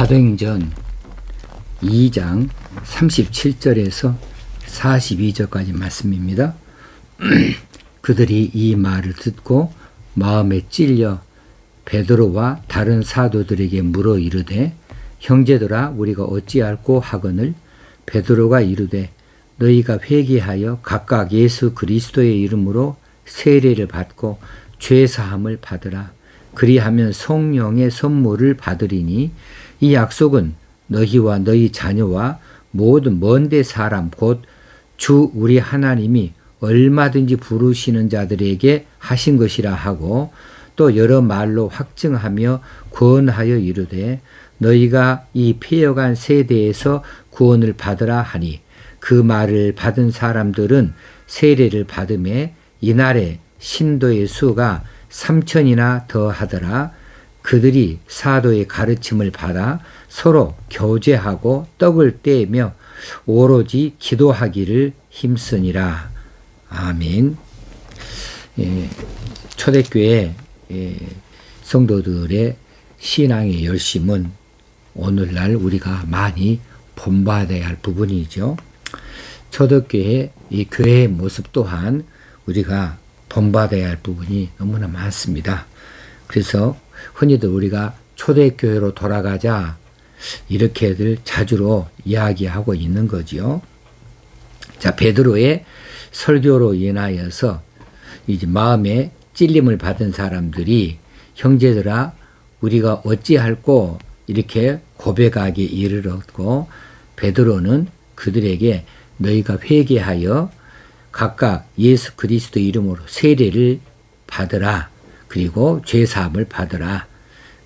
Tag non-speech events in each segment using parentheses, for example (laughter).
사도행전 2장 37절에서 42절까지 말씀입니다. (clears throat) 그들이 이 말을 듣고 마음에 찔려 베드로와 다른 사도들에게 물어 이르되 형제들아 우리가 어찌할꼬 하거늘 베드로가 이르되 너희가 회개하여 각각 예수 그리스도의 이름으로 세례를 받고 죄 사함을 받으라 그리하면 성령의 선물을 받으리니 이 약속은 너희와 너희 자녀와 모든 먼데 사람 곧 주 우리 하나님이 얼마든지 부르시는 자들에게 하신 것이라 하고 또 여러 말로 확증하며 구원하여 이르되 너희가 이 폐여간 세대에서 구원을 받으라 하니 그 말을 받은 사람들은 세례를 받음에 이날에 신도의 수가 삼천이나 더하더라 그들이 사도의 가르침을 받아 서로 교제하고 떡을 떼며 오로지 기도하기를 힘쓰니라. 아멘. 예, 초대교회 예, 성도들의 신앙의 열심은 오늘날 우리가 많이 본받아야 할 부분이죠. 초대교회 이 교회의 모습 또한 우리가 본받아야 할 부분이 너무나 많습니다. 그래서 흔히들 우리가 초대교회로 돌아가자 이렇게들 자주로 이야기하고 있는 거지요. 자, 베드로의 설교로 인하여서 이제 마음에 찔림을 받은 사람들이 형제들아 우리가 어찌할꼬 이렇게 고백하기 이르렀고 베드로는 그들에게 너희가 회개하여 각각 예수 그리스도 이름으로 세례를 받으라 그리고 죄 사함을 받으라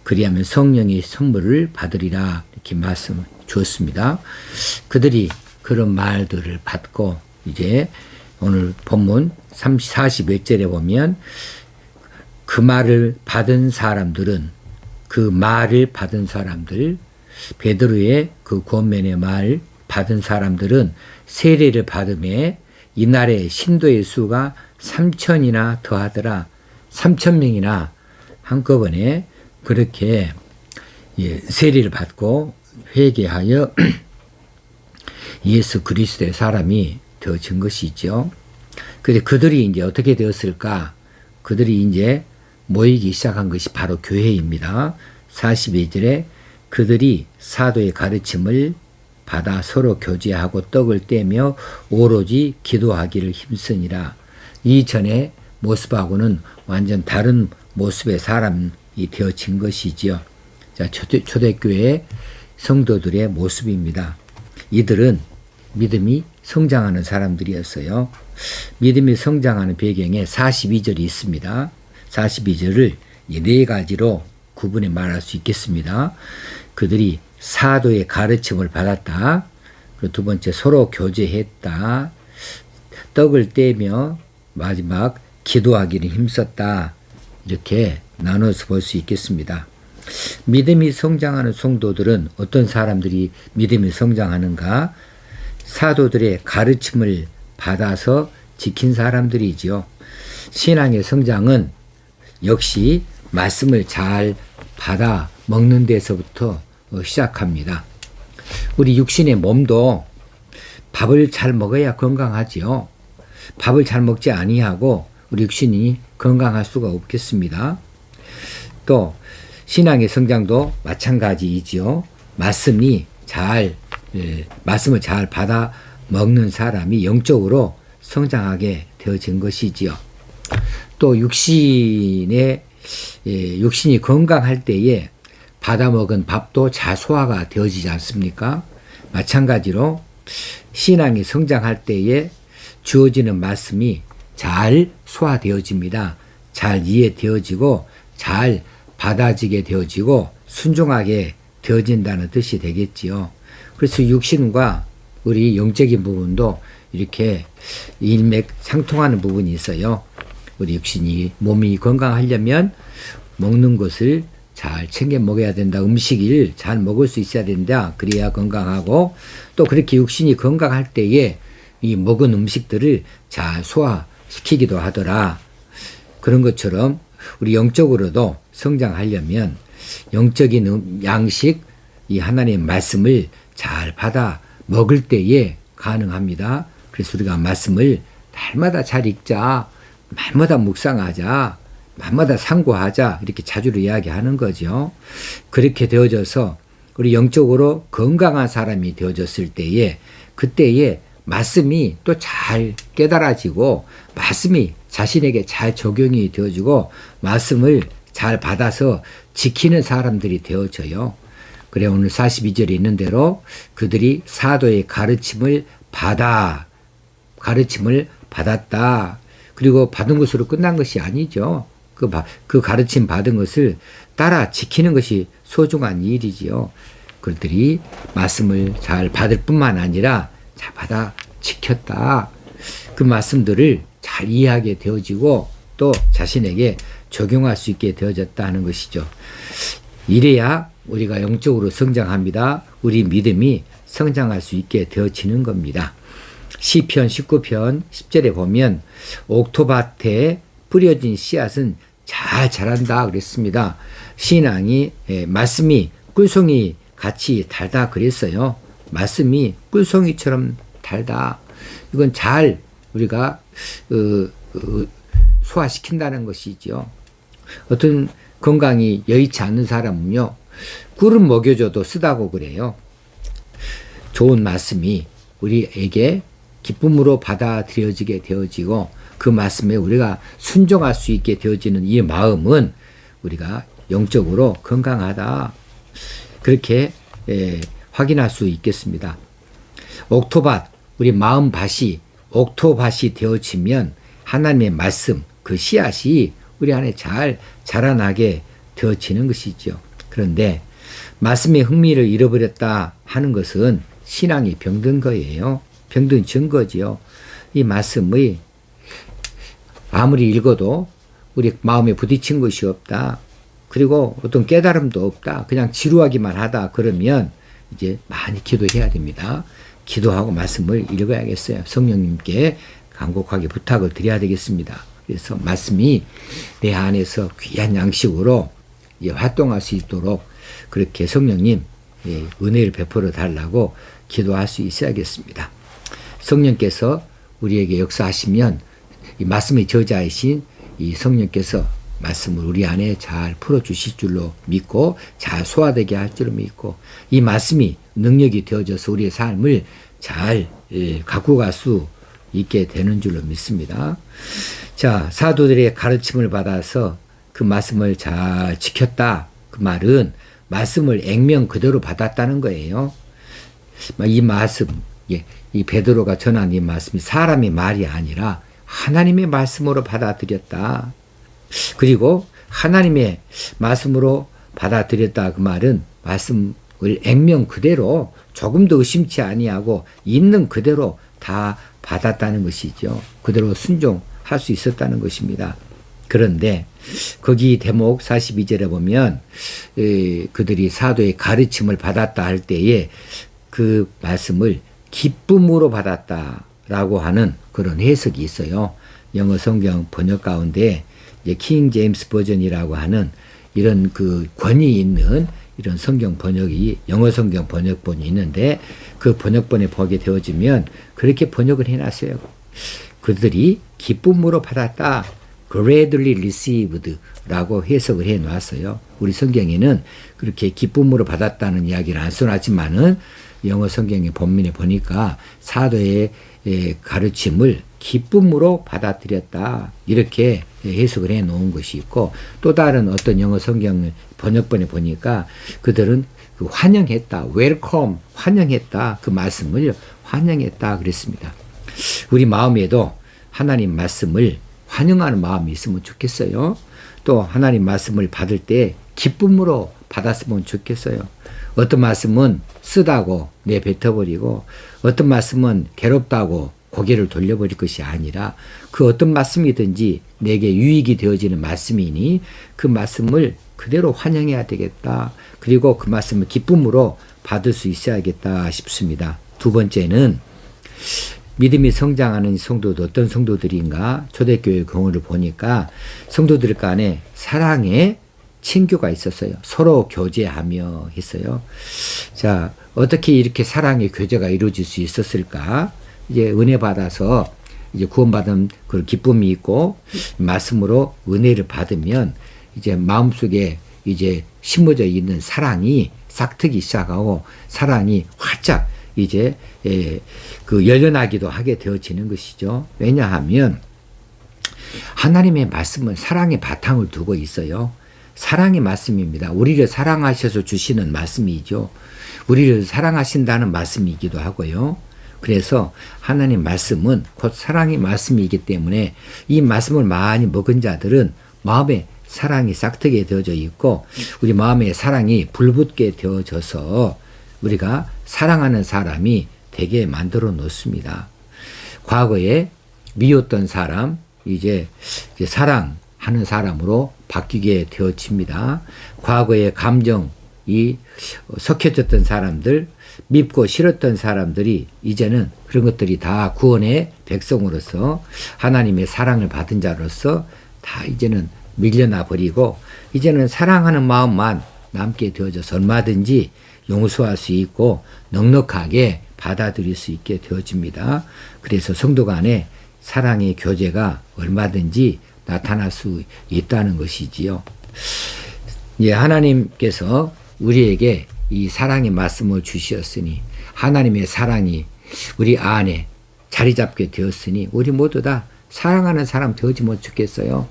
그리하면 성령의 선물을 받으리라 이렇게 말씀 주었습니다. 그들이 그런 말들을 받고 이제 오늘 본문 30, 41절에 보면 그 말을 받은 사람들은 그 말을 받은 사람들 베드로의 그 권면의 말 받은 사람들은 세례를 받음에 이날에 신도의 수가 3천이나 더하더라. 3천 명이나 한꺼번에 그렇게 예, 세례를 받고 회개하여 (clears throat) 예수 그리스도의 사람이 되어진 것이죠. 근데 그들이 이제 어떻게 되었을까? 그들이 이제 모이기 시작한 것이 바로 교회입니다. 42절에 그들이 사도의 가르침을 받아 서로 교제하고 떡을 떼며 오로지 기도하기를 힘쓰니라. 이전의 모습하고는 완전 다른 모습의 사람이 되어진 것이지요. 자, 초대, 초대교회 성도들의 모습입니다. 이들은 믿음이 성장하는 사람들이었어요. 믿음이 성장하는 배경에 42절이 있습니다. 42절을 네 가지로 구분해 말할 수 있겠습니다. 그들이 사도의 가르침을 받았다. 그리고 두 번째 서로 교제했다. 떡을 떼며 마지막 기도하기를 힘썼다. 이렇게 나눠서 볼 수 있겠습니다. 믿음이 성장하는 성도들은 어떤 사람들이 믿음이 성장하는가? 사도들의 가르침을 받아서 지킨 사람들이지요. 신앙의 성장은 역시 말씀을 잘 받아 먹는 데서부터 시작합니다. 우리 육신의 몸도 밥을 잘 먹어야 건강하지요. 밥을 잘 먹지 아니하고 우리 육신이 건강할 수가 없겠습니다. 또 신앙의 성장도 마찬가지이지요. 말씀이 잘 예, 말씀을 잘 받아 먹는 사람이 영적으로 성장하게 되어진 것이지요. 또 육신의 예, 육신이 건강할 때에 받아 먹은 밥도 잘 소화가 되어지지 않습니까? 마찬가지로 신앙이 성장할 때에 주어지는 말씀이 잘 소화되어집니다. 잘 이해되어지고 잘 받아지게 되어지고 순종하게 되어진다는 뜻이 되겠지요. 그래서 육신과 우리 영적인 부분도 이렇게 일맥 상통하는 부분이 있어요. 우리 육신이 몸이 건강하려면 먹는 것을 잘 챙겨 먹어야 된다. 음식을 잘 먹을 수 있어야 된다. 그래야 건강하고 또 그렇게 육신이 건강할 때에 이 먹은 음식들을 잘 소화 시키기도 하더라. 그런 것처럼 우리 영적으로도 성장하려면 영적인 음, 양식 이 하나님의 말씀을 잘 받아 먹을 때에 가능합니다. 그래서 우리가 말씀을 날마다 잘 읽자, 날마다 묵상하자, 날마다 상고하자 이렇게 자주로 이야기하는 거죠. 그렇게 되어져서 우리 영적으로 건강한 사람이 되어졌을 때에 그때에 말씀이 또 잘 깨달아지고 말씀이 자신에게 잘 적용이 되어지고 말씀을 잘 받아서 지키는 사람들이 되어져요. 그래 오늘 42절에 있는 대로 그들이 사도의 가르침을 받아 가르침을 받았다. 그리고 받은 것으로 끝난 것이 아니죠. 그, 그 가르침 받은 것을 따라 지키는 것이 소중한 일이지요. 그들이 말씀을 잘 받을 뿐만 아니라 잘 받아 지켰다. 그 말씀들을 잘 이해하게 되어지고 또 자신에게 적용할 수 있게 되어졌다 하는 것이죠. 이래야 우리가 영적으로 성장합니다. 우리 믿음이 성장할 수 있게 되어지는 겁니다. 시편 19편 10절에 보면 옥토밭에 뿌려진 씨앗은 잘 자란다 그랬습니다. 신앙이 예, 말씀이 꿀송이 같이 달다 그랬어요. 말씀이 꿀송이처럼 달다. 이건 잘 우리가 어, 어, 소화시킨다는 것이죠. 어떤 건강이 여의치 않는 사람은요, 꿀은 먹여줘도 쓰다고 그래요. 좋은 말씀이 우리에게 기쁨으로 받아들여지게 되어지고 그 말씀에 우리가 순종할 수 있게 되어지는 이 마음은 우리가 영적으로 건강하다. 그렇게 예, 확인할 수 있겠습니다. 옥토밭, 우리 마음밭이 옥토밭이 되어지면 하나님의 말씀, 그 씨앗이 우리 안에 잘 자라나게 되어지는 것이죠. 그런데 말씀의 흥미를 잃어버렸다 하는 것은 신앙이 병든 거예요. 병든 증거지요. 이 말씀의 아무리 읽어도 우리 마음에 부딪힌 것이 없다. 그리고 어떤 깨달음도 없다. 그냥 지루하기만 하다. 그러면 이제 많이 기도해야 됩니다. 기도하고 말씀을 읽어야겠어요. 성령님께 간곡하게 부탁을 드려야 되겠습니다. 그래서 말씀이 내 안에서 귀한 양식으로 활동할 수 있도록 그렇게 성령님 예, 은혜를 베풀어 달라고 기도할 수 있어야겠습니다. 성령께서 우리에게 역사하시면 이 말씀의 저자이신 이 성령께서 말씀을 우리 안에 잘 풀어 주실 줄로 믿고 잘 소화되게 할 줄로 믿고 이 말씀이 능력이 되어져서 우리의 삶을 잘 예, 갖고 갈 수 있게 되는 줄로 믿습니다. 자, 사도들의 가르침을 받아서 그 말씀을 잘 지켰다. 그 말은 말씀을 액면 그대로 받았다는 거예요. 이 말씀, 예, 이 베드로가 전한 이 말씀이 사람의 말이 아니라 하나님의 말씀으로 받아들였다. 그리고 하나님의 말씀으로 받아들였다 그 말은 말씀을 액면 그대로 조금도 의심치 아니하고 있는 그대로 다 받았다는 것이죠. 그대로 순종할 수 있었다는 것입니다. 그런데 거기 대목 42절에 보면 그들이 사도의 가르침을 받았다 할 때에 그 말씀을 기쁨으로 받았다라고 하는 그런 해석이 있어요. 영어 성경 번역 가운데 킹 제임스 버전이라고 하는 이런 그 권위 있는 이런 성경 번역이 영어 성경 번역본이 있는데 그 번역본에 보게 되어지면 그렇게 번역을 해놨어요. 그들이 기쁨으로 받았다. gladly received라고 해석을 해 놨어요. 우리 성경에는 그렇게 기쁨으로 받았다는 이야기를 안 써놨지만은 영어 성경의 본문에 보니까 사도의 가르침을 기쁨으로 받아들였다. 이렇게 해석을 해 놓은 것이 있고 또 다른 어떤 영어 성경 번역본에 보니까 그들은 그 환영했다. 웰컴 환영했다. 그 말씀을 환영했다 그랬습니다. 우리 마음에도 하나님 말씀을 환영하는 마음이 있으면 좋겠어요. 또 하나님 말씀을 받을 때 기쁨으로 받았으면 좋겠어요. 어떤 말씀은 쓰다고 내뱉어버리고 어떤 말씀은 괴롭다고 고개를 돌려버릴 것이 아니라 그 어떤 말씀이든지 내게 유익이 되어지는 말씀이니 그 말씀을 그대로 환영해야 되겠다. 그리고 그 말씀을 기쁨으로 받을 수 있어야겠다 싶습니다. 두 번째는 믿음이 성장하는 성도도 어떤 성도들인가 초대교회 경우를 보니까 성도들 간에 사랑에 친교가 있었어요. 서로 교제하며 했어요. 자, 어떻게 이렇게 사랑의 교제가 이루어질 수 있었을까? 이제 은혜 받아서 이제 구원받은 그 기쁨이 있고 말씀으로 은혜를 받으면 이제 마음속에 이제 심어져 있는 사랑이 싹트기 시작하고 사랑이 활짝 이제 예, 그 열려나기도 하게 되어지는 것이죠. 왜냐하면 하나님의 말씀은 사랑의 바탕을 두고 있어요. 사랑의 말씀입니다. 우리를 사랑하셔서 주시는 말씀이죠. 우리를 사랑하신다는 말씀이기도 하고요. 그래서 하나님 말씀은 곧 사랑의 말씀이기 때문에 이 말씀을 많이 먹은 자들은 마음에 사랑이 싹트게 되어져 있고 우리 마음에 사랑이 불붙게 되어져서 우리가 사랑하는 사람이 되게 만들어 놓습니다. 과거에 미웠던 사람 이제, 이제 사랑하는 사람으로 바뀌게 되어집니다. 과거의 감정이 섞여졌던 사람들, 밉고 싫었던 사람들이 이제는 그런 것들이 다 구원의 백성으로서 하나님의 사랑을 받은 자로서 다 이제는 밀려나 버리고 이제는 사랑하는 마음만 남게 되어져서 얼마든지 용서할 수 있고 넉넉하게 받아들일 수 있게 되어집니다. 그래서 성도 간에 사랑의 교제가 얼마든지 나타날 수 있다는 것이지요. 예, 하나님께서 우리에게 이 사랑의 말씀을 주셨으니 하나님의 사랑이 우리 안에 자리 잡게 되었으니 우리 모두 다 사랑하는 사람 되어지면 좋겠어요.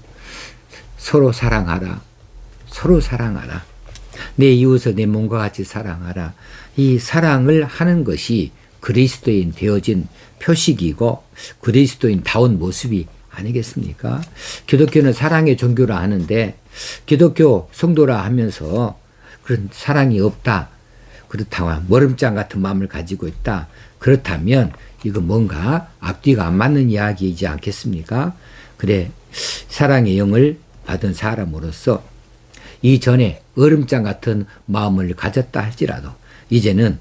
서로 사랑하라. 서로 사랑하라. 내 이웃을 내 몸과 같이 사랑하라. 이 사랑을 하는 것이 그리스도인 되어진 표식이고 그리스도인 다운 모습이 아니겠습니까? 기독교는 사랑의 종교라 하는데 기독교 성도라 하면서 그런 사랑이 없다. 그렇다고 머름장 같은 마음을 가지고 있다. 그렇다면 이거 뭔가 앞뒤가 안 맞는 이야기이지 않겠습니까? 그래 사랑의 영을 받은 사람으로서 이전에 얼음장 같은 마음을 가졌다 할지라도 이제는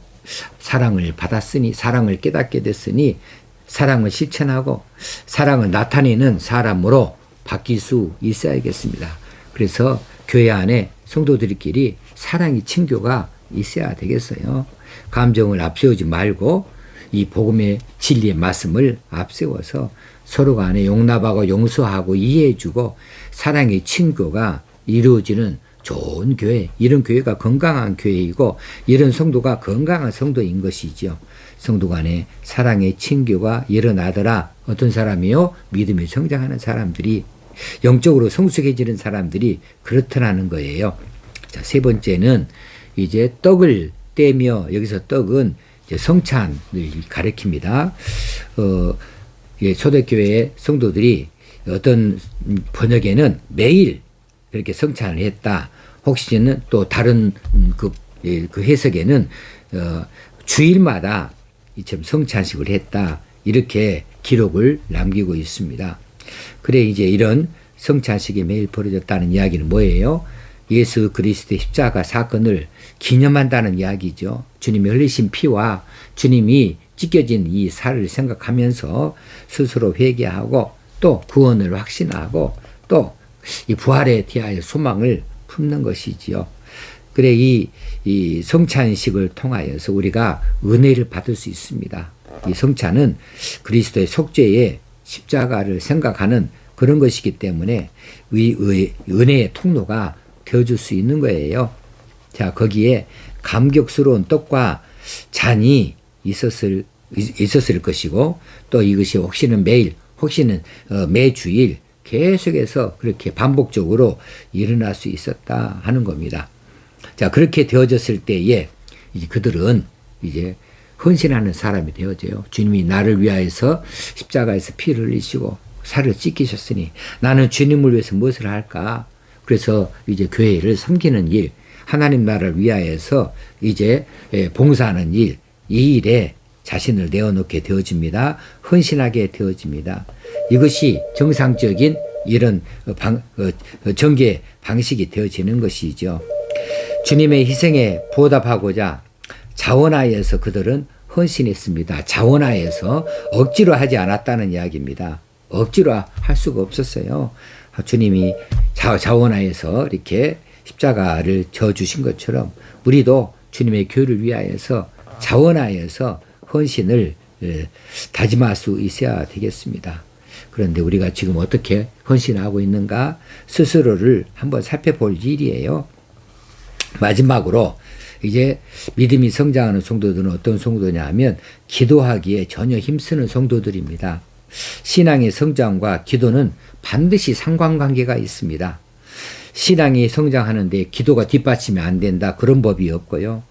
사랑을 받았으니 사랑을 깨닫게 됐으니 사랑을 실천하고 사랑을 나타내는 사람으로 바뀔 수 있어야겠습니다. 그래서 교회 안에 성도들끼리 사랑의 친교가 있어야 되겠어요. 감정을 앞세우지 말고 이 복음의 진리의 말씀을 앞세워서 서로 간에 용납하고 용서하고 이해해주고 사랑의 친교가 이루어지는 좋은 교회, 이런 교회가 건강한 교회이고 이런 성도가 건강한 성도인 것이지요. 성도 간에 사랑의 친교가 일어나더라. 어떤 사람이요? 믿음이 성장하는 사람들이 영적으로 성숙해지는 사람들이 그렇더라는 거예요. 자, 세 번째는 이제 떡을 떼며 여기서 떡은 성찬을 가리킵니다. 어, 예, 초대교회 성도들이 어떤 번역에는 매일 그렇게 성찬을 했다. 혹시는 또 다른 그, 예, 그 해석에는 어, 주일마다 이처럼 성찬식을 했다. 이렇게 기록을 남기고 있습니다. 그래 이제 이런 성찬식이 매일 벌어졌다는 이야기는 뭐예요? 예수 그리스도의 십자가 사건을 기념한다는 이야기죠. 주님이 흘리신 피와 주님이 찢겨진 이 살을 생각하면서 스스로 회개하고 또 구원을 확신하고 또 이 부활에 대하여 소망을 품는 것이지요. 그래 이, 이 성찬식을 통하여서 우리가 은혜를 받을 수 있습니다. 이 성찬은 그리스도의 속죄의 십자가를 생각하는 그런 것이기 때문에 의, 의, 은혜의 통로가 되어줄 수 있는 거예요. 자 거기에 감격스러운 떡과 잔이 있었을 있었을 것이고 또 이것이 혹시는 매일 혹시는 어, 매주일 계속해서 그렇게 반복적으로 일어날 수 있었다 하는 겁니다. 자 그렇게 되어졌을 때에 이제 그들은 이제 헌신하는 사람이 되어져요. 주님이 나를 위하여서 십자가에서 피를 흘리시고 살을 찢기셨으니 나는 주님을 위해서 무엇을 할까? 그래서 이제 교회를 섬기는 일, 하나님 나라를 위하여서 이제 예, 봉사하는 일, 이 일에 자신을 내어놓게 되어집니다. 헌신하게 되어집니다. 이것이 정상적인 이런 방, 어, 전개 방식이 되어지는 것이죠. 주님의 희생에 보답하고자 자원하에서 그들은 헌신했습니다. 자원하에서 억지로 하지 않았다는 이야기입니다. 억지로 할 수가 없었어요. 주님이 자, 자원하에서 이렇게 십자가를 져 주신 것처럼 우리도 주님의 교회를 위하여서 자원하여서 헌신을 예, 다짐할 수 있어야 되겠습니다. 그런데 우리가 지금 어떻게 헌신하고 있는가 스스로를 한번 살펴볼 일이에요. 마지막으로 이제 믿음이 성장하는 성도들은 어떤 성도냐 하면 기도하기에 전혀 힘쓰는 성도들입니다. 신앙의 성장과 기도는 반드시 상관관계가 있습니다. 신앙이 성장하는데 기도가 뒷받침이 안 된다. 그런 법이 없고요.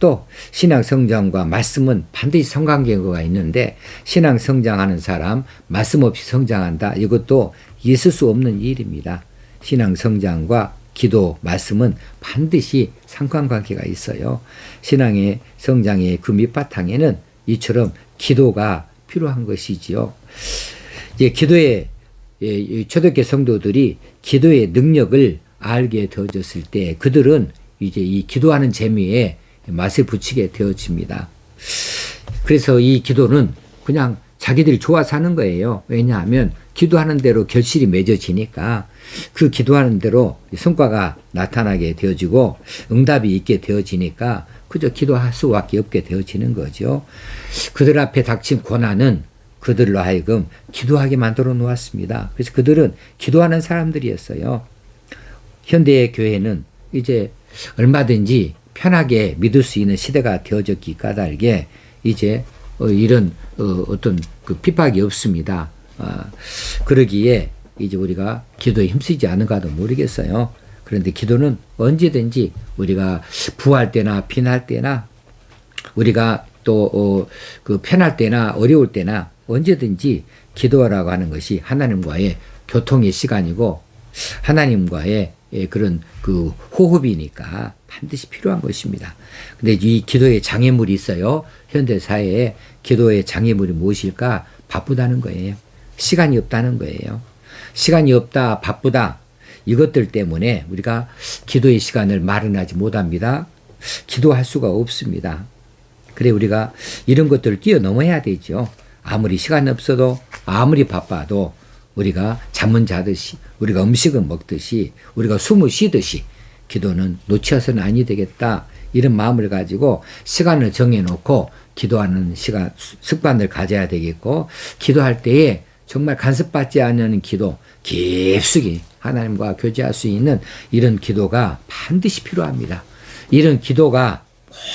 또 신앙 성장과 말씀은 반드시 상관관계가 있는데 신앙 성장하는 사람 말씀 없이 성장한다. 이것도 있을 수 없는 일입니다. 신앙 성장과 기도, 말씀은 반드시 상관관계가 있어요. 신앙의 성장의 그 밑바탕에는 이처럼 기도가 필요한 것이지요. 이제 기도의 예, 초대교 성도들이 기도의 능력을 알게 되어졌을 때 그들은 이제 이 기도하는 재미에 맛을 붙이게 되어집니다. 그래서 이 기도는 그냥 자기들이 좋아서 하는 거예요. 왜냐하면 기도하는 대로 결실이 맺어지니까 그 기도하는 대로 성과가 나타나게 되어지고 응답이 있게 되어지니까 그저 기도할 수밖에 없게 되어지는 거죠. 그들 앞에 닥친 고난은 그들로 하여금 기도하게 만들어 놓았습니다. 그래서 그들은 기도하는 사람들이었어요. 현대의 교회는 이제 얼마든지 편하게 믿을 수 있는 시대가 되어졌기 까닭에 이제 어, 이런 어, 어떤 그 핍박이 없습니다. 아, 그러기에 이제 우리가 기도에 힘쓰지 않은가도 모르겠어요. 그런데 기도는 언제든지 우리가 부할 때나 빈할 때나 우리가 또그 어, 편할 때나 어려울 때나 언제든지 기도하라고 하는 것이 하나님과의 교통의 시간이고 하나님과의 예, 그런 그 호흡이니까 반드시 필요한 것입니다. 근데 이 기도에 장애물이 있어요. 현대 사회에 기도의 장애물이 무엇일까? 바쁘다는 거예요. 시간이 없다는 거예요. 시간이 없다, 바쁘다. 이것들 때문에 우리가 기도의 시간을 마련하지 못합니다. 기도할 수가 없습니다. 그래 우리가 이런 것들을 뛰어넘어야 되죠. 아무리 시간 없어도 아무리 바빠도 우리가 잠은 자듯이 우리가 음식을 먹듯이 우리가 숨을 쉬듯이 기도는 놓쳐서는 아니 되겠다 이런 마음을 가지고 시간을 정해놓고 기도하는 시간 습관을 가져야 되겠고 기도할 때에 정말 간섭받지 않는 기도 깊숙이 하나님과 교제할 수 있는 이런 기도가 반드시 필요합니다. 이런 기도가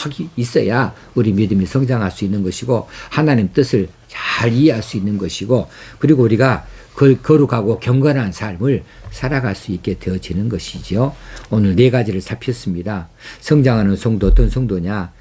꼭 있어야 우리 믿음이 성장할 수 있는 것이고 하나님 뜻을 잘 이해할 수 있는 것이고 그리고 우리가 거룩하고 경건한 삶을 살아갈 수 있게 되어지는 것이지요. 오늘 네 가지를 살폈습니다. 성장하는 성도 어떤 성도냐?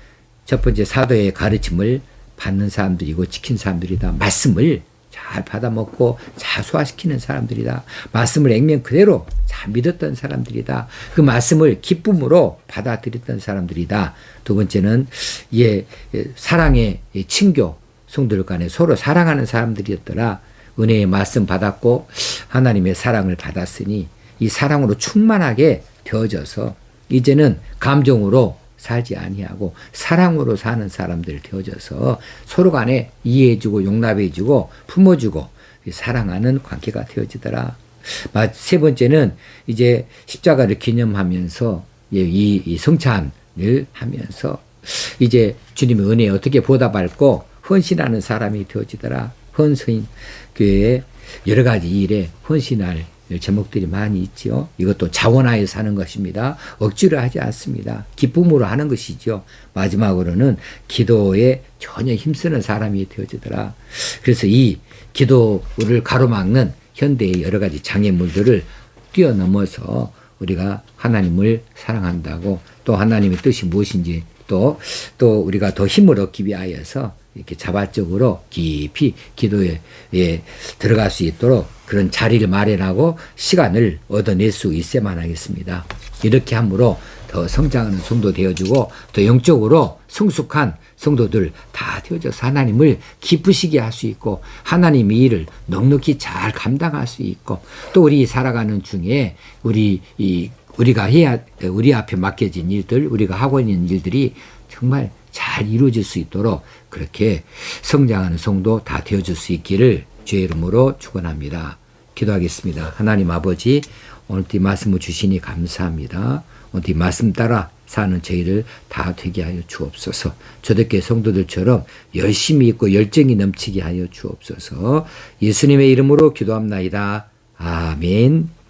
첫 번째 사도의 가르침을 받는 사람들이고 지킨 사람들이다. 말씀을 잘 받아먹고 잘 소화시키는 사람들이다. 말씀을 액면 그대로 잘 믿었던 사람들이다. 그 말씀을 기쁨으로 받아들였던 사람들이다. 두 번째는 예, 사랑의 친교 성들 간에 서로 사랑하는 사람들이었더라. 은혜의 말씀 받았고 하나님의 사랑을 받았으니 이 사랑으로 충만하게 되어져서 이제는 감정으로 살지 아니하고 사랑으로 사는 사람들 되어져서 서로 간에 이해해주고 용납해주고 품어주고 사랑하는 관계가 되어지더라. 세 번째는 이제 십자가를 기념하면서 이, 이 성찬을 하면서 이제 주님의 은혜에 어떻게 보답할고 헌신하는 사람이 되어지더라. 헌신 교회에 여러 가지 일에 헌신할 제목들이 많이 있지요. 이것도 자원하여 사는 것입니다. 억지로 하지 않습니다. 기쁨으로 하는 것이죠. 마지막으로는 기도에 전혀 힘쓰는 사람이 되어지더라. 그래서 이 기도를 가로막는 현대의 여러 가지 장애물들을 뛰어넘어서 우리가 하나님을 사랑한다고 또 하나님의 뜻이 무엇인지 또, 또 우리가 더 힘을 얻기 위하여서 이렇게 자발적으로 깊이 기도에 예, 들어갈 수 있도록 그런 자리를 마련하고 시간을 얻어낼 수 있어야만 하겠습니다. 이렇게 함으로 더 성장하는 성도 되어주고 더 영적으로 성숙한 성도들 다 되어져서 하나님을 기쁘시게 할 수 있고 하나님의 일을 넉넉히 잘 감당할 수 있고 또 우리 살아가는 중에 우리 이 우리가 해야 우리 앞에 맡겨진 일들 우리가 하고 있는 일들이 정말 잘 이루어질 수 있도록 그렇게 성장하는 성도 다 되어줄 수 있기를 주의 이름으로 축원합니다. 기도하겠습니다. 하나님 아버지 오늘 이 말씀을 주시니 감사합니다. 오늘 이 말씀 따라 사는 저희를 다 되게 하여 주옵소서. 초대교회 성도들처럼 열심히 있고 열정이 넘치게 하여 주옵소서. 예수님의 이름으로 기도합나이다. 아멘.